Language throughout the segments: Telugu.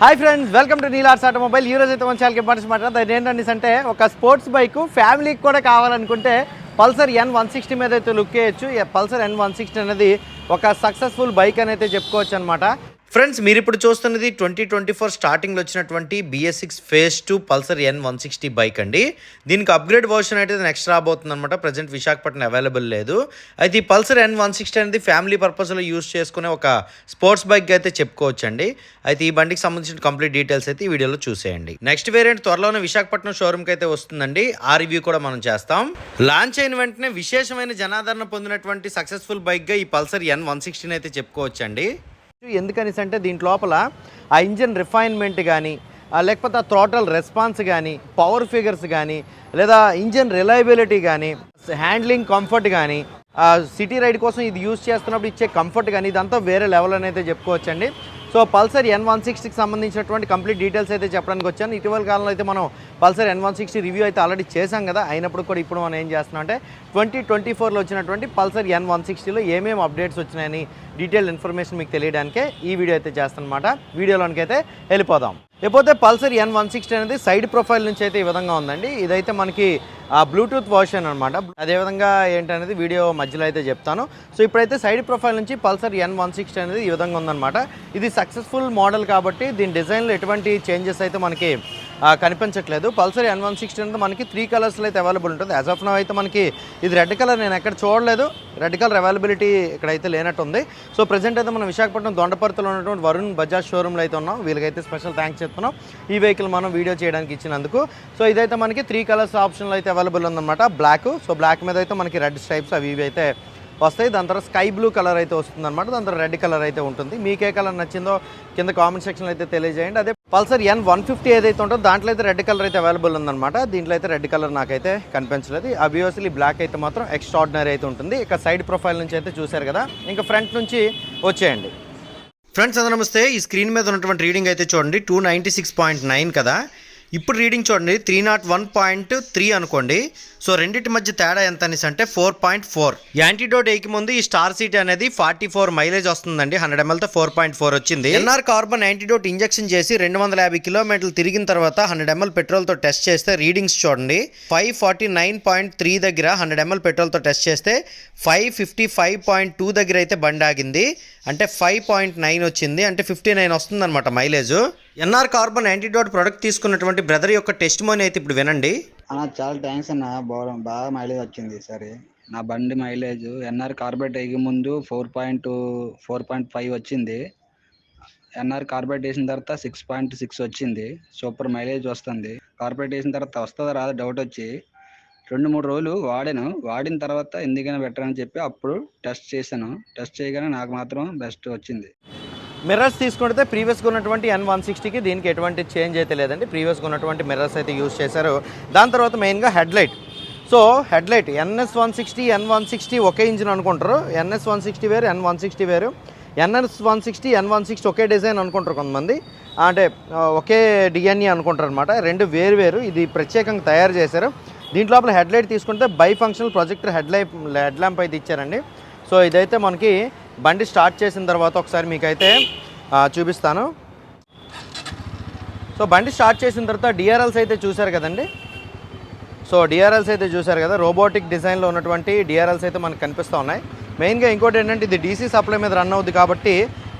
Hi friends welcome to Nilars automobile ఈ రోజు అయితే మన ఛానల్కి ఇంపార్టెన్స్ మాట్లాడదు ఏంటంటే అంటే ఒక స్పోర్ట్స్ బైక్ ఫ్యామిలీకి కూడా కావాలనుకుంటే పల్సర్ ఎన్ వన్ సిక్స్టీ మీద అయితే లుక్ చేయొచ్చు. పల్సర్ ఎన్ వన్ సిక్స్టీ అనేది ఒక సక్సెస్ఫుల్ బైక్ అని అయితే చెప్పుకోవచ్చు అనమాట ఫ్రెండ్స్ మీరు ఇప్పుడు చూస్తున్నది ట్వంటీ ట్వంటీ ఫోర్ స్టార్టింగ్లో వచ్చినటువంటి BS six phase two Pulsar N one sixty bike అండి. దీనికి అప్గ్రేడ్ వర్షన్ అయితే నెక్స్ట్ రాబోతుంది అనమాట ప్రజెంట్ విశాఖపట్నం అవైలబుల్ లేదు. అయితే ఈ పల్సర్ ఎన్ వన్ సిక్స్టీ అనేది ఫ్యామిలీ పర్పస్లో యూస్ చేసుకునే ఒక స్పోర్ట్స్ బైక్ అయితే చెప్పుకోవచ్చు అండి అయితే ఈ బండికి సంబంధించిన కంప్లీట్ డీటెయిల్స్ అయితే ఈ వీడియోలో చూసేయండి. నెక్స్ట్ వేరియంట్ త్వరలోనే విశాఖపట్నం షోరూమ్కి అయితే వస్తుందండి. ఆ రివ్యూ కూడా మనం చేస్తాం. లాంచ్ అయిన వెంటనే విశేషమైన జనాదరణ పొందినటువంటి సక్సెస్ఫుల్ బైక్గా ఈ పల్సర్ ఎన్ వన్ సిక్స్టీని అయితే చెప్పుకోవచ్చు అండి ఎందుకనేసి అంటే దీంట్ లోపల ఆ ఇంజిన్ రిఫైన్మెంట్ కానీ లేకపోతే ఆ థ్రోటల్ రెస్పాన్స్ కానీ పవర్ ఫిగర్స్ కానీ లేదా ఇంజిన్ రిలయబిలిటీ కానీ హ్యాండ్లింగ్ కంఫర్ట్ కానీ సిటీ రైడ్ కోసం ఇది యూజ్ చేస్తున్నప్పుడు ఇచ్చే కంఫర్ట్ కానీ ఇదంతా వేరే లెవెల్ అని అయితే చెప్పుకోవచ్చండి. సో పల్సర్ ఎన్ వన్ సిక్స్టీకి సంబంధించినటువంటి కంప్లీట్ డీటెయిల్స్ అయితే చెప్పడానికి వచ్చాను. ఇటీవల కాలంలో అయితే మనం Pulsar N one sixty review అయితే ఆల్రెడీ చేశాం కదా. అయినప్పుడు కూడా ఇప్పుడు మనం ఏం చేస్తున్నాం అంటే ట్వంటీ ట్వంటీ ఫోర్లో వచ్చినటువంటి పల్సర్ ఎన్ వన్ సిక్స్టీలో ఏమేమి అప్డేట్స్ వచ్చినాయని డీటెయిల్ ఇన్ఫర్మేషన్ మీకు తెలియడానికే ఈ వీడియో అయితే చేస్తానమాట వీడియోలోనికి అయితే వెళ్ళిపోదాం. లేకపోతే పల్సర్ ఎన్ వన్ సిక్స్టీ అనేది సైడ్ ప్రొఫైల్ నుంచి అయితే ఈ విధంగా ఉందండి. ఇదైతే మనకి ఆ బ్లూటూత్ వర్షన్ అనమాట అదేవిధంగా ఏంటనేది వీడియో మధ్యలో అయితే చెప్తాను. సో ఇప్పుడైతే సైడ్ ప్రొఫైల్ నుంచి పల్సర్ ఎన్ వన్ సిక్స్టీ అనేది ఈ విధంగా ఉందన్నమాట. ఇది సక్సెస్ఫుల్ మోడల్ కాబట్టి దీని డిజైన్లో ఎటువంటి చేంజెస్ అయితే మనకి కనిపించట్లేదు. పల్సర్ ఎన్ వన్ సిక్స్టీ అనేది మనకి త్రీ కలర్స్లో అయితే అవైలబుల్ ఉంటుంది. యాజ్ ఆఫ్ నవ్ అయితే మనకి ఇది రెడ్ కలర్ నేను ఎక్కడ చూడలేదు. రెడ్ కలర్ అవైలబిలిటీ ఇక్కడైతే లేనట్టుంది. సో ప్రజెంట్ అయితే మనం విశాఖపట్నం దొండపర్తిలో ఉన్నటువంటి వరుణ్ బజాజ్ షోరూమ్లో అయితే ఉన్నాం. వీళ్ళకైతే స్పెషల్ థ్యాంక్స్ చెప్తున్నాం. ఈ వెహికల్ మనం వీడియో చేయడానికి ఇచ్చినందుకు. సో ఇదైతే మనకి త్రీ కలర్స్ ఆప్షన్లో అయితే అవైలబుల్ ఉందన్నమాట. బ్లాక్ సో బ్లాక్ మీద అయితే మనకి రెడ్ స్ట్రైప్స్ అవి ఇవి అయితే వస్తాయి. దాని తర్వాత స్కై బ్లూ కలర్ అయితే వస్తుంది అనమాట దాని తర్వాత రెడ్ కలర్ అయితే ఉంటుంది. మీకు ఏ కలర్ నచ్చిందో కింద కామెంట్ సెక్షన్లో అయితే తెలియజేయండి. అదే పల్సర్ ఎన్ వన్ ఫిఫ్టీ ఏదైతే ఉంటుందో దాంట్లో అయితే రెడ్ కలర్ అయితే అవైలబుల్ ఉందన్నమాట. దీంట్లో అయితే రెడ్ కలర్ నాకైతే కనిపించలేదు. అబ్వియస్లీ బ్లాక్ అయితే మాత్రం ఎక్స్ట్రాడినరీ అయితే ఉంటుంది. ఇక సైడ్ ప్రొఫైల్ నుంచి అయితే చూశారు కదా. ఇంకా ఫ్రంట్ నుంచి వచ్చేయండి. ఫ్రెండ్స్ అందరూ నమస్తే. ఈ స్క్రీన్ మీద ఉన్నటువంటి రీడింగ్ అయితే చూడండి. Two ninety six point nine కదా. ఇప్పుడు రీడింగ్ చూడండి three nought one point three అనుకోండి. సో రెండింటి మధ్య తేడా ఎంత అనేసి అంటే ఫోర్ పాయింట్ ఫోర్ యాంటీడోట్ ఏకి ముందు ఈ స్టార్ సీట్ అనేది ఫార్టీ ఫోర్ మైలేజ్ వస్తుందండి హండ్రెడ్ ఎంఎల్తో ఫోర్ పాయింట్ ఫోర్ వచ్చింది. ఎన్ఆర్ కార్బన్ యాంటీడోట్ ఇంజెక్షన్ చేసి రెండు వందల యాభై కిలోమీటర్లు తిరిగిన తర్వాత హండ్రెడ్ ఎంఎల్ పెట్రోల్తో టెస్ట్ చేస్తే రీడింగ్స్ చూడండి. Five forty nine point three దగ్గర హండ్రెడ్ ఎంఎల్ పెట్రోల్తో టెస్ట్ చేస్తే five fifty five point two దగ్గర అయితే బండి ఆగింది. అంటే ఫైవ్ పాయింట్ నైన్ వచ్చింది. అంటే ఫిఫ్టీ నైన్ వస్తుందన్నమాట mileage NR carbon antidote product తీసుకున్నటువంటి బ్రదర్ యొక్క టెస్ట్ మోని అయితే ఇప్పుడు వినండి. అన్న చాలా థ్యాంక్స్ అన్న. బాగా బాగా మైలేజ్ వచ్చింది సరే. నా బండి మైలేజ్ ఎన్ఆర్ కార్బెట్ వేయక ముందు four point four point five వచ్చింది. ఎన్ఆర్ కార్బెట్ వేసిన తర్వాత సిక్స్ పాయింట్ సిక్స్ వచ్చింది. సూపర్ మైలేజ్ వస్తుంది. కార్బెట్ వేసిన తర్వాత వస్తుందా రాదా డౌట్ వచ్చి రెండు మూడు రోజులు వాడాను. వాడిన తర్వాత ఎందుకైనా బెటర్ అని చెప్పి అప్పుడు టెస్ట్ చేశాను. టెస్ట్ చేయగానే నాకు మాత్రం బెస్ట్ వచ్చింది. మిర్రర్స్ తీసుకుంటే ప్రీవియస్గా ఉన్నటువంటి ఎన్ వన్ సిక్స్టీకి దీనికి ఎటువంటి చేంజ్ అయితే లేదండి. ప్రీవియస్గా ఉన్నటువంటి మిర్రర్స్ అయితే యూజ్ చేశారు. దాని తర్వాత మెయిన్గా headlight. So headlight NS one sixty N one sixty ఒకే ఇంజిన్ అనుకుంటారు. ఎన్ఎస్ వన్ సిక్స్టీ వేరు ఎన్ వన్ సిక్స్టీ వేరు. NS one sixty N one sixty ఒకే డిజైన్ అనుకుంటారు కొంతమంది. అంటే ఒకే డిఎన్ఏ అనుకుంటారు అనమాట రెండు వేరు వేరు. ఇది ప్రత్యేకంగా తయారు చేశారు. దీంట్లో లోపల హెడ్లైట్ తీసుకుంటే bi functional projector head light head lamp అయితే ఇచ్చారండి. సో ఇదైతే మనకి బండి స్టార్ట్ చేసిన తర్వాత ఒకసారి మీకైతే చూపిస్తాను. సో బండి స్టార్ట్ చేసిన తర్వాత డిఆర్ఎల్స్ అయితే చూశారు కదండి? సో డిఆర్ఎల్స్ అయితే చూశారు కదా? రోబోటిక్ డిజైన్లో ఉన్నటువంటి డిఆర్ఎల్స్ అయితే మనకు కనిపిస్తూ ఉన్నాయి. మెయిన్గా ఇంకోటి ఏంటంటే ఇది డీసీ సప్లై మీద రన్ అవుద్ది కాబట్టి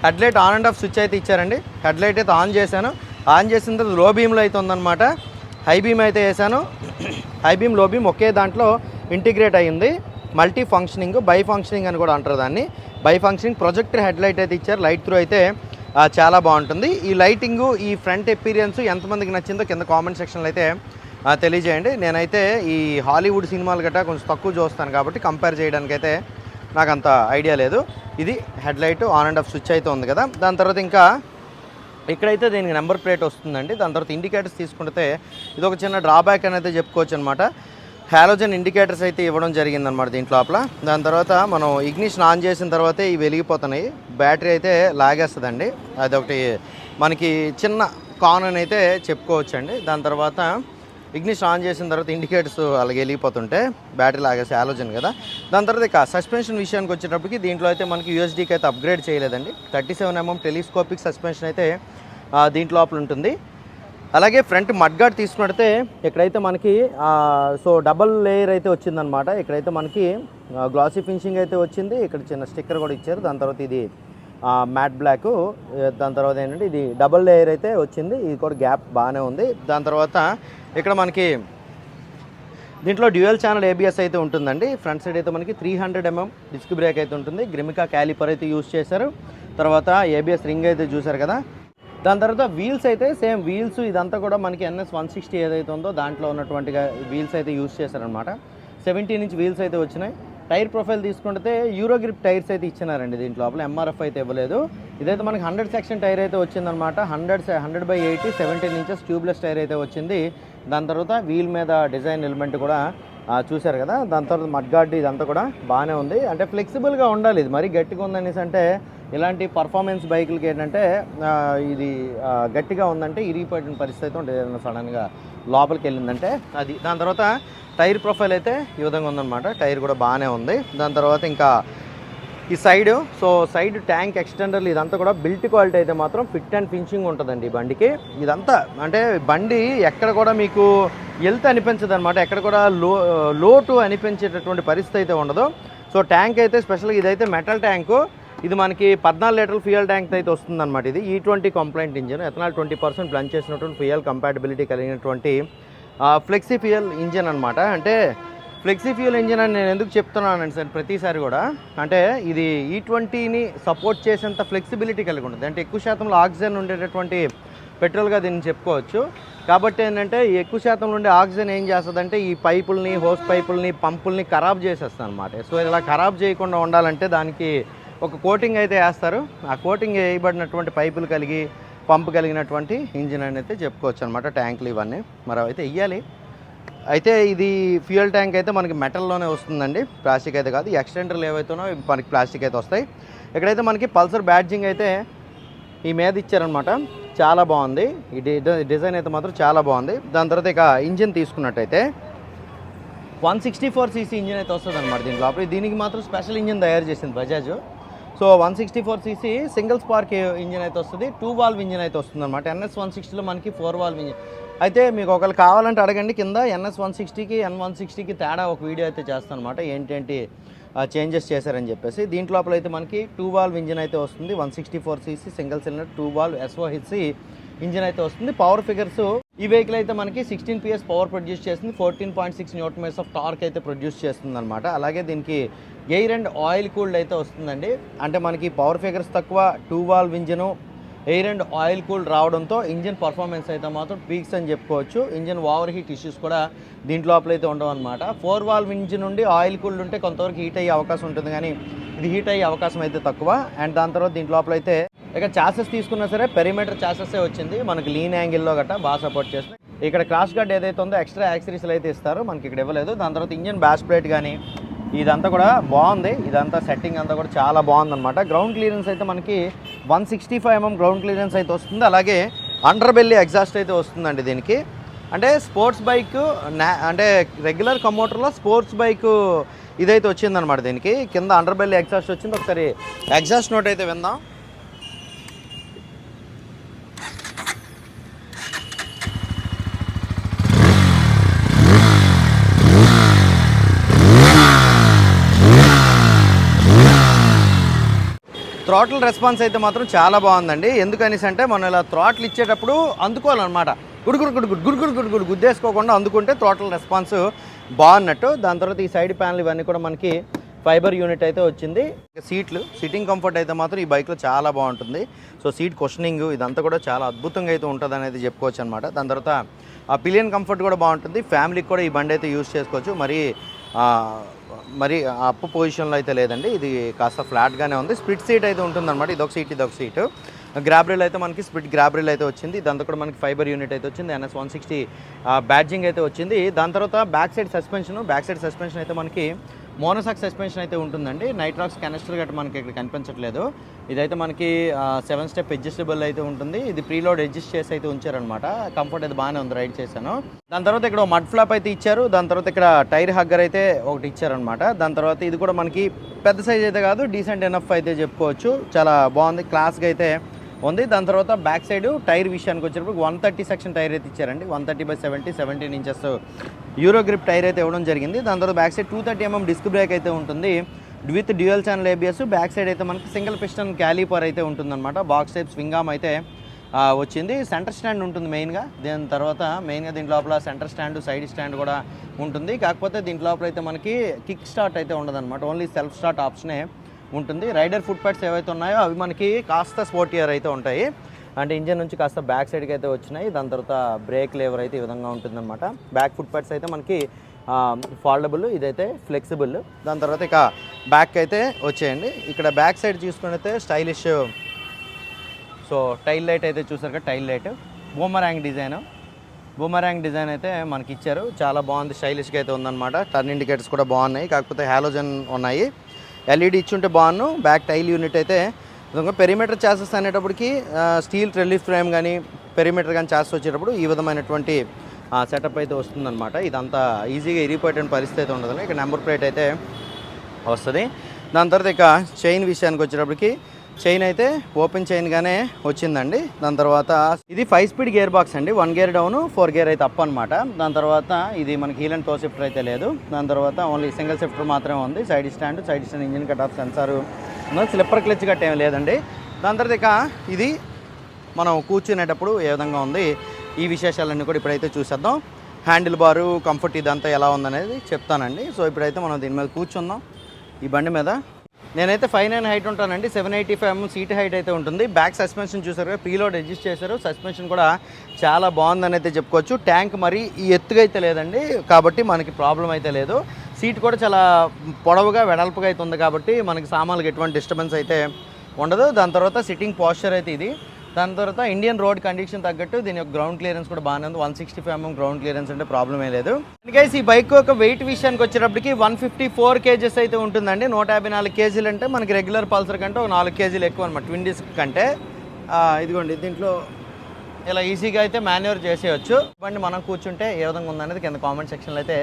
headlight on and off switch అయితే ఇచ్చారండి. హెడ్లైట్ అయితే ఆన్ చేశాను. ఆన్ చేసిన తర్వాత లో బీమ్లో అయితే ఉందన్నమాట. హై బీమ్ అయితే వేసాను హై బీమ్లో బీమ్ ఒకే దాంట్లో ఇంటిగ్రేట్ అయ్యింది. మల్టీ ఫంక్షనింగ్ బై ఫంక్షనింగ్ అని కూడా అంటారు దాన్ని. బై ఫంక్షనింగ్ ప్రొజెక్టర్ హెడ్లైట్ అయితే ఇచ్చారు. లైట్ త్రూ అయితే చాలా బాగుంటుంది. ఈ లైటింగు ఈ ఫ్రంట్ ఎపీరియన్స్ ఎంతమందికి నచ్చిందో కింద కామెంట్ సెక్షన్లో అయితే తెలియజేయండి. నేనైతే ఈ హాలీవుడ్ సినిమాలు గట్టా కొంచెం తక్కువ చూస్తాను కాబట్టి కంపేర్ చేయడానికి అయితే నాకు అంత ఐడియా లేదు. ఇది head light on and off switch అయితే ఉంది కదా. దాని తర్వాత ఇంకా ఇక్కడైతే దీనికి నెంబర్ ప్లేట్ వస్తుందండి. దాని తర్వాత ఇండికేటర్స్ తీసుకుంటే ఇది ఒక చిన్న డ్రాబ్యాక్ అనేది చెప్పుకోవచ్చు అనమాట హాలోజన్ ఇండికేటర్స్ అయితే ఇవ్వడం జరిగిందనమాట దీంట్లో లోపల. దాని తర్వాత మనం ఇగ్నిషన్ ఆన్ చేసిన తర్వాతే ఇవి వెలిగిపోతున్నాయి. బ్యాటరీ అయితే లాగేస్తుందండి. అదొకటి మనకి చిన్న కాన్ అని అయితే చెప్పుకోవచ్చండి. దాని తర్వాత ఇగ్నిషన్ ఆన్ చేసిన తర్వాత ఇండికేటర్స్ అలాగే వెళ్ళిపోతుంటే బ్యాటరీ లాగేసి ఆలోచన కదా. దాని తర్వాత ఇక సస్పెన్షన్ విషయానికి వచ్చేటప్పటికి దీంట్లో అయితే మనకి యూఎస్డీకి అయితే అప్గ్రేడ్ చేయలేదండి. Thirty seven MM telescopic suspension అయితే దీంట్లోపల లోపల ఉంటుంది. అలాగే ఫ్రంట్ మడ్గార్డ్ తీసుకున్నట్టే ఇక్కడైతే మనకి సో డబల్ లేయర్ అయితే వచ్చిందనమాట ఇక్కడైతే మనకి గ్లాసీ ఫినిషింగ్ అయితే వచ్చింది ఇక్కడ చిన్న స్టిక్కర్ కూడా ఇచ్చారు. దాని తర్వాత ఇది మ్యాట్ బ్లాక్. దాని తర్వాత ఏంటంటే ఇది డబల్ లేయర్ అయితే వచ్చింది. ఇది కూడా గ్యాప్ బాగానే ఉంది. దాని తర్వాత ఇక్కడ మనకి దీంట్లో డ్యూయల్ ఛానల్ ఏబిఎస్ అయితే ఉంటుందండి. ఫ్రంట్ సైడ్ అయితే మనకి three hundred MM disc brake అయితే ఉంటుంది. గ్రిమికా క్యాలిపర్ అయితే యూస్ చేశారు. తర్వాత ఏబిఎస్ రింగ్ అయితే చూసారు కదా. దాని తర్వాత వీల్స్ అయితే సేమ్ వీల్స్ ఇదంతా కూడా మనకి ఎన్ఎస్ వన్ సిక్స్టీ ఏదైతే ఉందో దాంట్లో ఉన్నటువంటి వీల్స్ అయితే యూస్ చేశారనమాట సెవెంటీన్ ఇంచ్ వీల్స్ అయితే వచ్చినాయి. టైర్ ప్రొఫైల్ తీసుకుంటే యూరో గ్రిప్ టైర్స్ అయితే ఇచ్చినారండి దీంట్లో. లోపల ఎంఆర్ఎఫ్ అయితే ఇవ్వలేదు. ఇదైతే మనకి హండ్రెడ్ సెక్షన్ టైర్ అయితే వచ్చిందనమాట hundred hundred by eighty seventeen inches tubeless tyre అయితే వచ్చింది. దాని తర్వాత వీల్ మీద డిజైన్ ఎలిమెంట్ కూడా చూశారు కదా? దాని తర్వాత మడ్గాడ్ ఇదంతా కూడా బాగానే ఉంది. అంటే ఫ్లెక్సిబుల్గా ఉండాలి ఇది. మరీ గట్టిగా ఉందనేసి అంటే ఇలాంటి పర్ఫార్మెన్స్ బైకులకి ఏంటంటే ఇది గట్టిగా ఉందంటే ఇరిగిపోయిన పరిస్థితి అయితే ఉంటుంది ఏదైనా సడన్గా లోపలికి వెళ్ళిందంటే అది. దాని తర్వాత టైర్ ప్రొఫైల్ అయితే ఈ విధంగా ఉందన్నమాట. టైర్ కూడా బాగానే ఉంది. దాని తర్వాత ఇంకా ఈ సైడ్ సో సైడ్ ట్యాంక్ ఎక్స్టెండర్లు ఇదంతా కూడా బిల్ట్ క్వాలిటీ అయితే మాత్రం ఫిట్ అండ్ ఫినిషింగ్ ఉంటుందండి ఈ బండికి. ఇదంతా అంటే బండి ఎక్కడ కూడా మీకు వెళ్తే అనిపించదు అనమాట ఎక్కడ కూడా లో లోటు అనిపించేటటువంటి పరిస్థితి అయితే ఉండదు. సో ట్యాంక్ అయితే స్పెషల్గా ఇదైతే మెటల్ ట్యాంకు. ఇది మనకి పద్నాలుగు లీటర్ల ఫ్యూయల్ ట్యాంక్ అయితే వస్తుందన్నమాట ఇది. ఈ twenty compliant engine. Ethanol twenty percent blend చేసినటువంటి ఫ్యూయల్ కంపాటబిలిటీ కలిగినటువంటి ఫ్లెక్సీ ఫ్యూయల్ ఇంజిన్ అనమాట అంటే ఫ్లెక్సీ ఫ్యూయల్ ఇంజిన్ అని నేను ఎందుకు చెప్తున్నానండి సార్ ప్రతిసారి కూడా. అంటే ఇది ఈ ట్వంటీని సపోర్ట్ చేసేంత ఫ్లెక్సిబిలిటీ కలిగి ఉంటుంది అంటే ఎక్కువ శాతంలో ఆక్సిజన్ ఉండేటటువంటి పెట్రోల్గా దీన్ని చెప్పుకోవచ్చు. కాబట్టి ఏంటంటే ఎక్కువ శాతం ఉండే ఆక్సిజన్ ఏం చేస్తుందంటే ఈ పైపుల్ని హోస్ పైపుల్ని పంపుల్ని ఖరాబ్ చేసేస్తుంది అనమాట సో ఇలా ఖరాబ్ చేయకుండా ఉండాలంటే దానికి ఒక కోటింగ్ అయితే వేస్తారు. ఆ కోటింగ్ వేయబడినటువంటి పైపులు కలిగి పంపు కలిగినటువంటి ఇంజిన్ అని అయితే చెప్పుకోవచ్చు అనమాట ట్యాంకులు ఇవన్నీ. మరి అయితే ఇవ్వాలి అయితే ఇది ఫ్యూయల్ ట్యాంక్ అయితే మనకి మెటల్లోనే వస్తుందండి. ప్లాస్టిక్ అయితే కాదు ఎక్స్టెండర్లు ఏవైతేనో మనకి ప్లాస్టిక్ అయితే వస్తాయి. ఇక్కడైతే మనకి పల్సర్ బ్యాడ్జింగ్ అయితే ఈ మీద ఇచ్చారనమాట చాలా బాగుంది. ఈ డిజైన్ అయితే మాత్రం చాలా బాగుంది. దాని తర్వాత ఇక ఇంజిన్ తీసుకున్నట్టయితే one sixty four cc engine అయితే వస్తుంది అనమాట దీని లోపల దీనికి మాత్రం స్పెషల్ ఇంజిన్ తయారు చేసింది Bajaj. So one sixty four cc single spark engine అయితే వస్తుంది. టూ వాల్వ్ ఇంజిన్ అయితే వస్తుంది అనమాట ఎన్ఎస్ వన్ సిక్స్టీలో మనకి ఫోర్ వాల్వ్ ఇంజిన్. అయితే మీకు ఒకరు కావాలంటే అడగండి. కింద ఎన్ఎస్ వన్ సిక్స్టీకి ఎన్ వన్ సిక్స్టీకి తేడా ఒక వీడియో అయితే చేస్తాను అనమాట ఏంటేంటి చేంజెస్ చేశారని చెప్పేసి. దీంట్ లోపల అయితే మనకి టూ వాల్వ్ ఇంజిన్ అయితే వస్తుంది. One sixty four cc single cylinder two valve SOHC engine అయితే వస్తుంది. పవర్ ఫిగర్స్ ఈ వెహికల్ అయితే మనకి సిక్స్టీన్ పిఎస్ పవర్ ప్రొడ్యూస్ చేస్తుంది. Fourteen point six newton metres of torque అయితే ప్రొడ్యూస్ చేస్తుంది అనమాట అలాగే దీనికి ఎయిర్ అండ్ ఆయిల్ కూల్డ్ అయితే వస్తుందండి. అంటే మనకి పవర్ ఫిగర్స్ తక్కువ two valve engine air and oil cool రావడంతో ఇంజిన్ పర్ఫార్మెన్స్ అయితే మాత్రం పీక్స్ అని చెప్పుకోవచ్చు. ఇంజిన్ ఓవర్ హీట్ ఇష్యూస్ కూడా దీంట్లో లోపల అయితే ఉండవు అనమాట ఫోర్ వాల్వ్ ఇంజిన్ నుండి ఆయిల్ కూల్డ్ ఉంటే కొంతవరకు హీట్ అయ్యే అవకాశం ఉంటుంది కానీ ఇది హీట్ అయ్యే అవకాశం అయితే తక్కువ. అండ్ దాని తర్వాత దీంట్లో లోపల అయితే ఇక చాసెస్ తీసుకున్నా సరే పెరిమీటర్ చాసెసే వచ్చింది? మనకి లీన్ యాంగిల్లో గట్టా బాగా సపోర్ట్ చేస్తుంది. ఇక్కడ క్రాస్ గార్డ్ ఏదైతే ఉందో ఎక్స్ట్రా యాక్సరీస్లు అయితే ఇస్తారు. మనకి ఇక్కడ ఇవ్వలేదు. దాని తర్వాత ఇంజిన్ బ్యాష్ ప్లేట్ కానీ ఇదంతా కూడా బాగుంది. ఇదంతా సెట్టింగ్ అంతా కూడా చాలా బాగుందన్నమాట. గ్రౌండ్ క్లియరెన్స్ అయితే మనకి one sixty five mm ground clearance అయితే వస్తుంది. అలాగే అండర్ బెల్లి ఎగ్జాస్ట్ అయితే వస్తుందండి దీనికి. అంటే స్పోర్ట్స్ బైక్ అంటే రెగ్యులర్ కంప్యూటర్లో స్పోర్ట్స్ బైక్ ఇదైతే వచ్చిందనమాట దీనికి. కింద అండర్ బెల్లి ఎగ్జాస్ట్ వచ్చింది. ఒకసారి ఎగ్జాస్ట్ నోట్ అయితే విందాం. థ్రాటిల్ రెస్పాన్స్ అయితే మాత్రం చాలా బాగుందండి. ఎందుకనేసి అంటే మనం ఇలా థ్రాటిల్ ఇచ్చేటప్పుడు అందుకోవాలన్నమాట. గుడుగుడు గుడు గుడు గుడు గుద్దేసుకోకుండా అందుకుంటే థ్రాటిల్ రెస్పాన్స్ బాగున్నట్టు. దాని తర్వాత ఈ సైడ్ ప్యానల్ ఇవన్నీ కూడా మనకి ఫైబర్ యూనిట్ అయితే వచ్చింది. సీట్లు సిట్టింగ్ కంఫర్ట్ అయితే మాత్రం ఈ బైక్లో చాలా బాగుంటుంది. సో సీట్ క్వశ్చనింగ్ ఇదంతా కూడా చాలా అద్భుతంగా అయితే ఉంటుంది అనేది చెప్పుకోవచ్చు అనమాట దాని తర్వాత ఆ పిలియన్ కంఫర్ట్ కూడా బాగుంటుంది. ఫ్యామిలీకి కూడా ఈ బండి అయితే యూస్ చేసుకోవచ్చు. మరి మరి అప్పు పొజిషన్లో అయితే లేదండి. ఇది కాస్త ఫ్లాట్గానే ఉంది. స్ప్లిట్ సీట్ అయితే ఉంటుందన్నమాట. ఇదొక సీట్ ఇదొక సీటు గ్రాబ్రిల్ అయితే మనకి స్ప్లిట్ గ్రాబ్రిల్ అయితే వచ్చింది. దాంతో కూడా మనకి ఫైబర్ యూనిట్ అయితే వచ్చింది. ఎన్ఎస్ వన్ సిక్స్టీ బ్యాడ్జింగ్ అయితే వచ్చింది. దాని తర్వాత back side suspension back side suspension అయితే మనకి మోనోసాక్ సస్పెన్షన్ అయితే ఉంటుందండి. నైట్రాక్స్ కెనస్టర్ గట్రా మనకి ఇక్కడ కనిపించట్లేదు. ఇదైతే మనకి సెవెన్ స్టెప్ అడ్జస్టబుల్ అయితే ఉంటుంది. ఇది ప్రీలోడ్ అడ్జస్ట్ చేసి అయితే ఉంచారనమాట కంఫర్ట్ అయితే బాగానే ఉంది రైడ్ చేశాను. దాని తర్వాత ఇక్కడ మడ్ ఫ్లాప్ అయితే ఇచ్చారు. దాని తర్వాత ఇక్కడ టైర్ హగ్గర్ అయితే ఒకటి ఇచ్చారనమాట దాని తర్వాత ఇది కూడా మనకి పెద్ద సైజ్ అయితే కాదు డీసెంట్ ఎనఫ్ అయితే చెప్పుకోవచ్చు. చాలా బాగుంది క్లాస్గా అయితే ఉంది. దాని తర్వాత బ్యాక్ సైడ్ టైర్ విషయానికి వచ్చినప్పుడు వన్ థర్టీ సెక్షన్ టైర్ అయితే ఇచ్చారండి. One thirty by seventy seventeen inches euro grip tyre అయితే ఇవ్వడం జరిగింది. దాని తర్వాత back side two thirty mm disc brake అయితే ఉంటుంది. With dual channel ABS back side అయితే మనకి సింగిల్ పిస్టన్ క్యాలీపర్ అయితే ఉంటుందన్నమాట. బాక్స్ టైప్ స్వింగామ్ అయితే వచ్చింది. సెంటర్ స్టాండ్ ఉంటుంది మెయిన్గా. దీని తర్వాత మెయిన్గా దీంట్ లోపల సెంటర్ స్టాండ్ సైడ్ స్టాండ్ కూడా ఉంటుంది. కాకపోతే దీంట్ లోపల అయితే మనకి కిక్ స్టార్ట్ అయితే ఉండదన్నమాట. ఓన్లీ సెల్ఫ్ స్టార్ట్ ఆప్షనే ఉంటుంది. రైడర్ ఫుట్ ప్యాడ్స్ ఏవైతే ఉన్నాయో అవి మనకి కాస్త స్పోర్టియర్ అయితే ఉంటాయి. అంటే ఇంజన్ నుంచి కాస్త బ్యాక్ సైడ్కి అయితే వచ్చినాయి. దాని తర్వాత బ్రేక్ లేవర్ అయితే ఈ విధంగా ఉంటుందన్నమాట. బ్యాక్ ఫుట్ ప్యాడ్స్ అయితే మనకి ఫాల్డబుల్ ఇదైతే ఫ్లెక్సిబుల్ దాని తర్వాత ఇక బ్యాక్ అయితే వచ్చేయండి. ఇక్కడ బ్యాక్ సైడ్ చూసుకునైతే స్టైలిష్ సో టైల్ లైట్ అయితే చూసారు కదా tail light boomerang design boomerang design అయితే మనకి ఇచ్చారు. చాలా బాగుంది స్టైలిష్గా అయితే ఉందన్నమాట. టర్న్ ఇండికేటర్స్ కూడా బాగున్నాయి. కాకపోతే హాలోజన్ ఉన్నాయి. ఎల్ఈడి ఇచ్చుంటే బాగున్నాను బ్యాక్ టైల్ యూనిట్ అయితే పెరిమీటర్ చాసెస్ అనేటప్పటికి స్టీల్ రిలీఫ్ ఫ్రేమ్ కానీ పెరిమీటర్ కానీ చాసెస్ వచ్చేటప్పుడు ఈ విధమైనటువంటి సెటప్ అయితే వస్తుందన్నమాట. ఇదంతా ఈజీగా ఇరిగిపోయేటువంటి పరిస్థితి అయితే ఉండదు. ఇక నెంబర్ ప్లేట్ అయితే వస్తుంది. దాని తర్వాత ఇక చైన్ విషయానికి వచ్చేటప్పటికి చైన్ అయితే ఓపెన్ చైన్గానే వచ్చిందండి. దాని తర్వాత ఇది ఫైవ్ స్పీడ్ గేర్ బాక్స్ అండి. One gear down four gear అయితే అప్ అనమాట దాని తర్వాత ఇది మనకి హీల్ అండ్ టో షిఫ్టర్ అయితే లేదు. దాని తర్వాత ఓన్లీ సింగిల్ షిఫ్టర్ మాత్రమే ఉంది. Side stand side stand engine cut off sensor slipper clutch గట్ట ఏం లేదండి. దాని తర్వాత ఇక ఇది మనం కూర్చునేటప్పుడు ఏ విధంగా ఉంది? ఈ విశేషాలన్నీ కూడా ఇప్పుడైతే చూసేద్దాం. హ్యాండిల్ బారు కంఫర్ట్ ఇదంతా ఎలా ఉందనేది చెప్తానండి. సో ఇప్పుడైతే మనం దీని మీద కూర్చుందాం. ఈ బండి మీద నేనైతే ఫైవ్ నైన్ హైట్ ఉంటానండి. Seven eighty five seat height అయితే ఉంటుంది. బ్యాక్ సస్పెన్షన్ చూసారు కదా ప్రీలోడ్ అడ్జస్ట్ చేశారు. సస్పెన్షన్ కూడా చాలా బాగుందని అయితే చెప్పుకోవచ్చు. ట్యాంక్ మరి ఈ ఎత్తుగా అయితే లేదండి. కాబట్టి మనకి ప్రాబ్లం అయితే లేదు. సీట్ కూడా చాలా పొడవుగా వెడల్పుగా అయితే ఉంది కాబట్టి మనకి సామాన్లకు ఎటువంటి డిస్టర్బెన్స్ అయితే ఉండదు. దాని తర్వాత సిట్టింగ్ పాస్చర్ అయితే ఇది. దాని తర్వాత ఇండియన్ రోడ్ కండిషన్ తగ్గట్టు దీని యొక్క గ్రౌండ్ క్లియరెన్స్ కూడా బాగానే ఉంది. One sixty five mm ground clearance అంటే ప్రాబ్లం ఏ లేదు. గైస్ ఈ బైక్ యొక్క వెయిట్ విషయానికి వచ్చేటప్పటికి వన్ ఫిఫ్టీ ఫోర్ కేజెస్ అయితే ఉంటుందండి. నూట యాభై నాలుగు కేజీలు అంటే మనకి రెగ్యులర్ పల్సర్ కంటే ఒక నాలుగు కేజీలు ఎక్కువ అనమాట ట్విన్ డిస్క్ కంటే. ఇదిగోండి దీంట్లో ఇలా ఈజీగా అయితే మాన్యువర్ చేసేయచ్చు. బండి మనం కూర్చుంటే ఏ విధంగా ఉందనేది కింద కామెంట్ సెక్షన్లో అయితే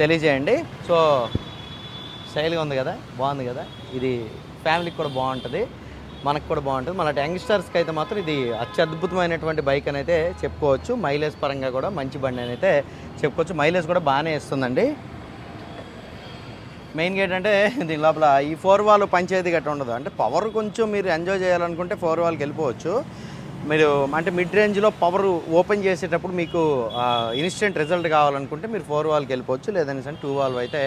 తెలియజేయండి. సో స్టైల్గా ఉంది కదా? బాగుంది కదా? ఇది ఫ్యామిలీకి కూడా బాగుంటుంది. మనకు కూడా బాగుంటుంది. మన యంగ్స్టర్స్కి అయితే మాత్రం ఇది అత్యద్భుతమైనటువంటి బైక్ అని అయితే చెప్పుకోవచ్చు. మైలేజ్ పరంగా కూడా మంచి బండి అని అయితే చెప్పుకోవచ్చు. మైలేజ్ కూడా బాగానే ఇస్తుందండి. మెయిన్ గేట్ అంటే దీని లోపల ఈ ఫోర్ వాల్ పంచేది గట్రా ఉండదు. అంటే పవర్ కొంచెం మీరు ఎంజాయ్ చేయాలనుకుంటే ఫోర్ వాల్కి వెళ్ళిపోవచ్చు. మీరు అంటే మిడ్ రేంజ్లో పవర్ ఓపెన్ చేసేటప్పుడు మీకు ఇన్స్టెంట్ రిజల్ట్ కావాలనుకుంటే మీరు ఫోర్ వాల్కి వెళ్ళిపోవచ్చు. లేదని టూ వాల్వ్ అయితే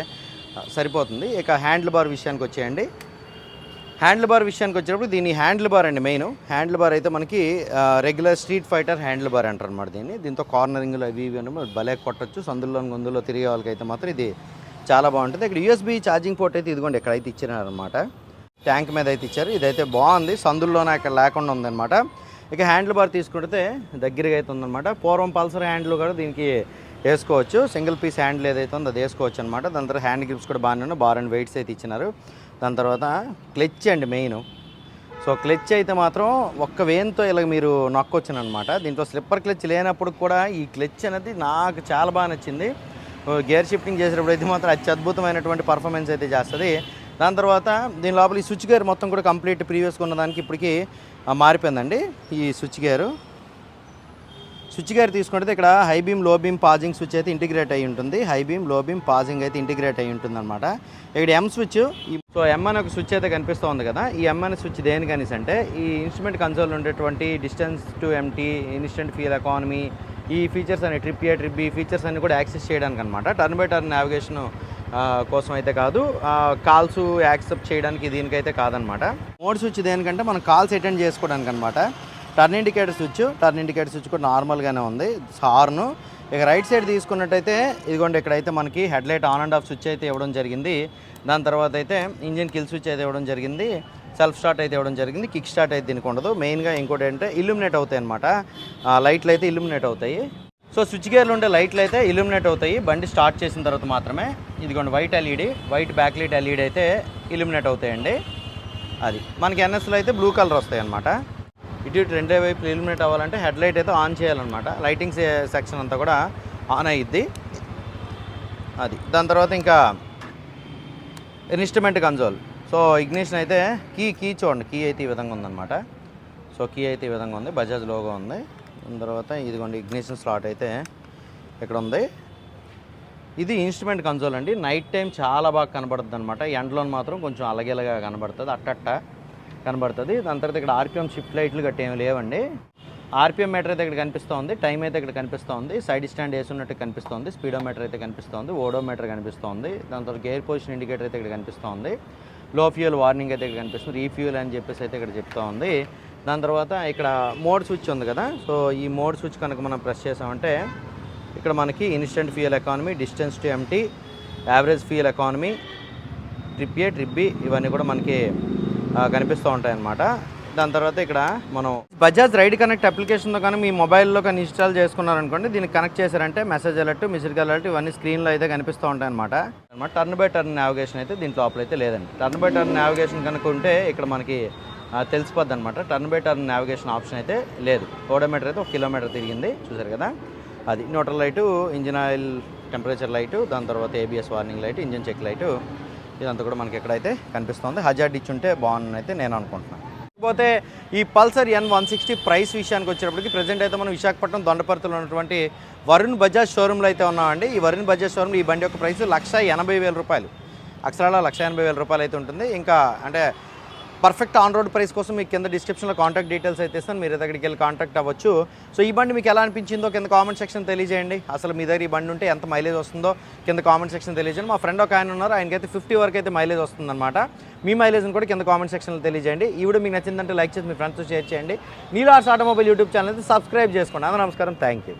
సరిపోతుంది. ఇక హ్యాండిల్ బార్ విషయానికి వచ్చేయండి. హ్యాండిల్ బార్ విషయానికి వచ్చినప్పుడు దీని హ్యాండిల్ బార్ అండి మెయిన్. హ్యాండిల్ బార్ అయితే మనకి regular street fighter handle bar అంటారు అనమాట దీన్ని. దీంతో కార్నరింగ్లు అవి ఇవి అని భలే కొట్టచ్చు. సందుల్లో గొందుల్లో తిరిగే వాళ్ళకైతే మాత్రం ఇది చాలా బాగుంటుంది. ఇక్కడ యూఎస్బీ ఛార్జింగ్ పోర్ట్ అయితే ఇదిగోండి ఎక్కడైతే ఇచ్చినారనమాట ట్యాంక్ మీద అయితే ఇచ్చారు. ఇదైతే బాగుంది. సందుల్లోనే అక్కడ లేకుండా ఉందన్నమాట. ఇక హ్యాండిల్ బార్ తీసుకుంటే దగ్గరగా అయితే ఉందన్నమాట. పూర్వం పల్సర్ హ్యాండిల్ కూడా దీనికి వేసుకోవచ్చు. సింగిల్ పీస్ హ్యాండిల్ ఏదైతే ఉందో అది వేసుకోవచ్చు అనమాట దాని తర్వాత హ్యాండ్ గ్రిప్స్ కూడా బాగానే బార్ అండ్ వెయిట్స్ అయితే ఇచ్చినారు. దాని తర్వాత క్లెచ్ అండి మెయిన్. సో క్లెచ్ అయితే మాత్రం ఒక్క వేన్తో ఇలా మీరు నొక్కొచ్చును అనమాట దీంట్లో స్లిప్పర్ క్లచ్ లేనప్పుడు కూడా ఈ క్లెచ్ అనేది నాకు చాలా బాగా నచ్చింది. గేర్ షిఫ్టింగ్ చేసేటప్పుడు అయితే మాత్రం అత్యద్భుతమైనటువంటి పర్ఫార్మెన్స్ అయితే చేస్తుంది. దాని తర్వాత దీని లోపల ఈ స్విచ్ గేర్ మొత్తం కూడా కంప్లీట్ ప్రీవియస్గా ఉన్న దానికి ఇప్పటికీ మారిపోయిందండి ఈ స్విచ్ గేరు. స్విచ్ గేర్ తీసుకుంటే ఇక్కడ హై బీమ్లో బీమ్ పాజింగ్ స్విచ్ అయితే ఇంటిగ్రేట్ అయి ఉంటుంది. హై బీమ్లో బీమ్ పాజింగ్ అయితే ఇంటిగ్రేట్ అయి ఉంటుంది అనమాట ఇక్కడ ఎం స్విచ్ సో ఎం అనే ఒక స్విచ్ అయితే కనిపిస్తూ ఉంది కదా. ఈ ఎం అనే స్విచ్ దేనికనేసి అంటే ఈ ఇన్స్ట్రుమెంట్ కన్సోల్ ఉండేటువంటి distance to empty instant fuel economy ఈ ఫీచర్స్ అన్ని ట్రిప్ ఏ ట్రిప్ ఈ ఫీచర్స్ అన్ని కూడా యాక్సెస్ చేయడానికి అనమాట టర్న్ బై టర్న్ నావిగేషన్ కోసం అయితే కాదు కాల్స్ యాక్సెప్ట్ చేయడానికి దీనికైతే కాదనమాట మోడ్ స్విచ్ దేనికంటే మనం కాల్స్ అటెండ్ చేసుకోవడానికి అనమాట turn indicator switch turn indicator switch కూడా నార్మల్గానే ఉంది. హార్ను. ఇక రైట్ సైడ్ తీసుకున్నట్టయితే ఇదిగోండి ఇక్కడైతే మనకి head light on and off switch అయితే ఇవ్వడం జరిగింది. దాని తర్వాత అయితే ఇంజిన్ కిల్ స్విచ్ అయితే ఇవ్వడం జరిగింది. సెల్ఫ్ స్టార్ట్ అయితే ఇవ్వడం జరిగింది. కిక్ స్టార్ట్ అయితే దీనికి ఉండదు. మెయిన్గా ఇంకోటి ఏంటంటే ఇల్యూమినేట్ అవుతాయి అనమాట లైట్లు అయితే ఇల్యూమినేట్ అవుతాయి. సో స్విచ్ గేర్లు ఉండే లైట్లు అయితే ఇల్యూమినేట్ అవుతాయి. బండి స్టార్ట్ చేసిన తర్వాత మాత్రమే. ఇదిగోండి white LED white back light LED అయితే ఇల్యూమినేట్ అవుతాయండి. అది. మనకి ఎన్ఎస్లో అయితే బ్లూ కలర్ వస్తాయి అనమాట ఇటు ఇటు రెండే వైపు ఇల్యూమినేట్ అవ్వాలంటే హెడ్ లైట్ అయితే ఆన్ చేయాలన్నమాట. లైటింగ్ సెక్షన్ అంతా కూడా ఆన్ అయ్యిద్ది అది. దాని తర్వాత ఇంకా ఇన్స్ట్రుమెంట్ కన్సోల్ సో ఇగ్నిషన్ అయితే కీ కీ చూడండి. కీ అయితే ఈ విధంగా ఉందన్నమాట. సో కీ అయితే ఈ విధంగా ఉంది. బజాజ్ లోగో ఉంది. దాని తర్వాత ఇదిగోండి ఇగ్నిషన్ స్లాట్ అయితే ఇక్కడ ఉంది. ఇది ఇన్స్ట్రుమెంట్ కన్సోల్ అండి. నైట్ టైం చాలా బాగా కనబడుతుంది అనమాట ఎండలో మాత్రం కొంచెం అలగేలగా కనబడుతుంది. అట్టట్ట. కనబడుతుంది. దాని తర్వాత ఇక్కడ ఆర్పిఎం షిఫ్ట్ లైట్లు గట్టి ఏమి లేవండి. ఆర్పిఎం మీటర్ అయితే ఇక్కడ కనిపిస్తోంది. టైం అయితే ఇక్కడ కనిపిస్తోంది. సైడ్ స్టాండ్ వేసున్నట్టు కనిపిస్తుంది. స్పీడోమీటర్ అయితే కనిపిస్తుంది. ఓడోమీటర్ కనిపిస్తుంది. దాని తర్వాత గేర్ పొజిషన్ ఇండికేటర్ అయితే ఇక్కడ కనిపిస్తోంది. లో ఫ్యూయల్ వార్నింగ్ అయితే ఇక్కడ కనిపిస్తుంది. రీఫ్యూయల్ అని చెప్పేసి అయితే ఇక్కడ చెప్తా ఉంది దాని తర్వాత ఇక్కడ మోడ్ స్విచ్ ఉంది కదా. సో ఈ మోడ్ స్విచ్ కనుక మనం ప్రెస్ చేసామంటే ఇక్కడ మనకి instant fuel economy distance to empty average fuel economy trip A trip B ఇవన్నీ కూడా మనకి కనిపిస్తూ ఉంటాయి అన్నమాట దాని తర్వాత ఇక్కడ మనం బజాజ్ రైడ్ కనెక్ట్ అప్లికేషన్తో కానీ మీ మొబైల్లో కానీ ఇన్స్టాల్ చేసుకున్నారనుకోండి దీనికి కనెక్ట్ చేశారంటే మెసేజ్ అలర్ట్ మిసిడ్ అలర్ట్ ఇవన్నీ స్క్రీన్లో అయితే కనిపిస్తూ ఉంటాయి అనమాట అనమాట టర్న్ బై టర్న్ నావిగేషన్ అయితే దీంట్లో లోపల అయితే లేదండి. టర్న్ బై టర్న్ నావిగేషన్ కనుక ఉంటే ఇక్కడ మనకి తెలిసిపోద్ది అనమాట turn by turn navigation option అయితే లేదు. ఓడోమీటర్ అయితే ఒక కిలోమీటర్ తిరిగింది చూసారు కదా? అది neutral light engine oil temperature light దాని తర్వాత ABS warning light engine check light ఇదంతా కూడా మనకి ఇక్కడైతే కనిపిస్తుంది. హజార్డ్ ఉంటే బాగుందని అయితే నేను అనుకుంటున్నాను. పోతే ఈ Pulsar N one sixty price విషయానికి వచ్చేటప్పటికి ప్రజెంట్ అయితే మనం విశాఖపట్నం దొండపర్తిలో ఉన్నటువంటి వరుణ్ బజాజ్ షోరూంలో అయితే ఉన్నామండి. ఈ వరుణ్ బజాజ్ షోరూమ్ ఈ బండి యొక్క ప్రైస్ లక్ష ఎనభై వేల రూపాయలు. అక్షరాల లక్ష ఎనభై వేల రూపాయలు అయితే ఉంటుంది. ఇంకా అంటే పర్ఫెక్ట్ ఆన్ రోడ్ ప్రైస్ కోసం మీకు కింద డిస్క్రిప్షన్లో కాంటాక్ట్ డీటెయిల్స్ అయితే ఇస్తాను. మీరు దగ్గరికి వెళ్ళి కాంటాక్ట్ అవ్వచ్చు. సో ఈ బండి మీకు ఎలా అనిపించిందో కింద కామెంట్ సెక్షన్ తెలియజేయండి. అసలు మీ దగ్గర ఈ బండి ఉంటే ఎంత మైలేజ్ వస్తుందో కింద కామెంట్ సెక్షన్ తెలియజేయండి. మా ఫ్రెండ్ ఒక ఆయన ఉన్నారు. ఆయనకైతే ఫిఫ్టీ వరకు అయితే మైలేజ్ వస్తుందన్నమాట. మీ మైలేజ్ని కూడా కింద కామెంట్ సెక్షన్లో తెలియజేయండి. ఈ వీడియో మీకు నచ్చిందంటే లైక్ చేసి మీ ఫ్రెండ్స్తో షేర్ చేయండి. నీలార్స్ ఆటోమొబైల్ యూట్యూబ్ ఛానల్ అయితే సబ్స్క్రైబ్ చేసుకోండి. అందరూ నమస్కారం. Thank you